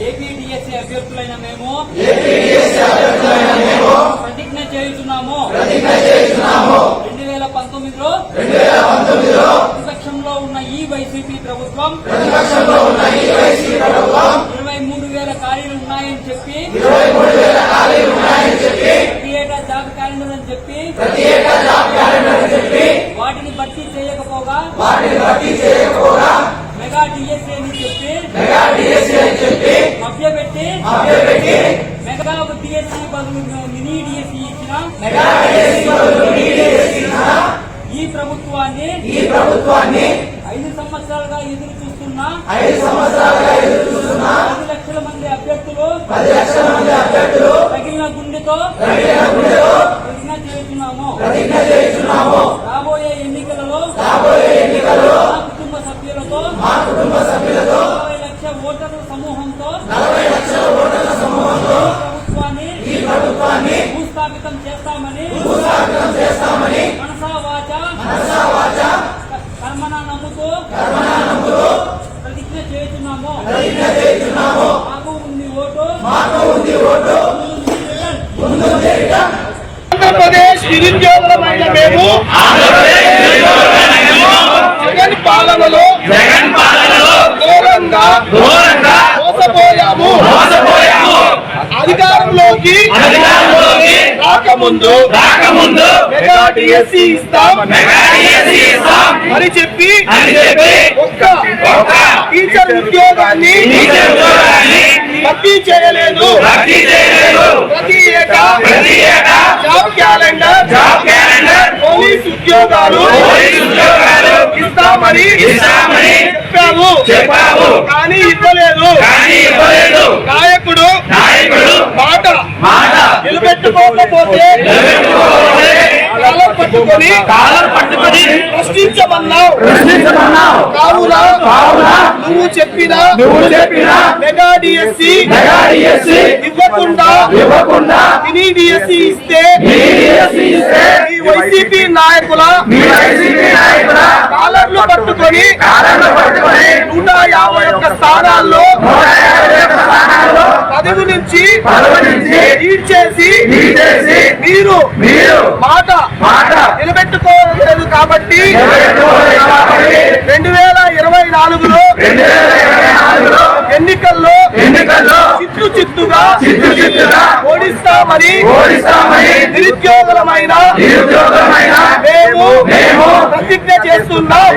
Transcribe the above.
APDSC అభ్యర్థులైన మేము ప్రతిజ్ఞ చేయుచున్నాము. రెండు వేల పంతొమ్మిదిలో ప్రతిపక్షంలో ఉన్న ఈ వైసీపీ ప్రభుత్వం ఇరవై మూడు వేల ఖాళీలు ఉన్నాయని చెప్పి ప్రతి ఏటా జాబ్ క్యాలెండర్ అని చెప్పి వాటిని భర్తీ చేయకపోగా డిఎస్సీ బదులు మినీ డిఎస్సీ ఇచ్చిన ఈ ప్రభుత్వాన్ని ఈ ప్రభుత్వాన్ని ఐదు సంవత్సరాలుగా ఎదురు చూస్తున్న ఐదు సంవత్సరాలుగా ఎదురు చూస్తున్న పది లక్షల మంది అభ్యర్థులు పది లక్షల మంది అభ్యర్థులు రగిలిన గుండెతో ప్రతిజ్ఞ చేస్తున్నాము. ప్రతిజ్ఞ చేస్తున్నాము. చేస్తామని చేస్తామని మనసా వాచ మనసా వాచ కర్మన నమ్ముతూ కర్మనా నమ్ముతూ ప్రతిజ్ఞ చేస్తున్నాము ప్రతిజ్ఞ చేస్తున్నాము మాకు ఉంది ఓటు. మాకు ఉంది ఓటు. ముందు చేయటం ఆంధ్రప్రదేశ్ నిరుద్యోగులమైన మేము జగన్ పాలనలో జగన్ పాలనలో ఘోరంగా ఘోరంగా మోసపోయాము. మోసపోయాము. అధికారంలోకి అధికారంలోకి రాకముందు రాకముందు మెగా డిఎస్సి ఇస్తాం. మెగా డిఎస్సీ ఇస్తాం. అని చెప్పి అని చెప్పి ఒక్క ఒక్క టీచర్ ఉద్యోగాన్ని టీచర్ ఉద్యోగాన్ని భర్తీ చేయలేదు. భర్తీ చేయలేదు. ప్రతి ఏటా ప్రతి ఏటా job calendar job calendar police ఉద్యోగాలు పోలీసు ఉద్యోగాలు ఇస్తామని ఇస్తామని చెప్పాము. చెప్పాము. కానీ ఇవ్వలేదు. కానీ ఇవ్వలేదు. నాయకుడు నిలబెట్టుకోకపోతే కాలం పట్టుకొని కాలం పట్టుకొని ప్రశ్నించమన్నావు ప్రశ్నించమన్నావు నువ్వు చెప్పిన నువ్వు చెప్పినా మెగా డిఎస్సి మెగా ఇవ్వకుండా ఇవ్వకుండా మినీ డిఎస్సి ఇస్తే ఇస్తే వైసీపీ నాయకుల మీ వైసీపీ నాయకుల కాలర్లు పట్టుకొని పట్టుకొని నూట యాభై ఒక్క స్థానాల్లో నూట యాభై ఒక్క స్థానాల్లో పదవి నుంచి లీడ్ చేసి మీరు మీరు మాట మాట నిలబెట్టుకోలేదు కాబట్టి రెండు వేల ఇరవై నాలుగులో ఎన్నికల్లో ఎన్నికల్లో చిత్తు చిత్తుగా చిత్తు చిత్తుగా ఓడిస్తామని నిరుద్యోగులమైన మేము ప్రతిజ్ఞ చేస్తున్నాం.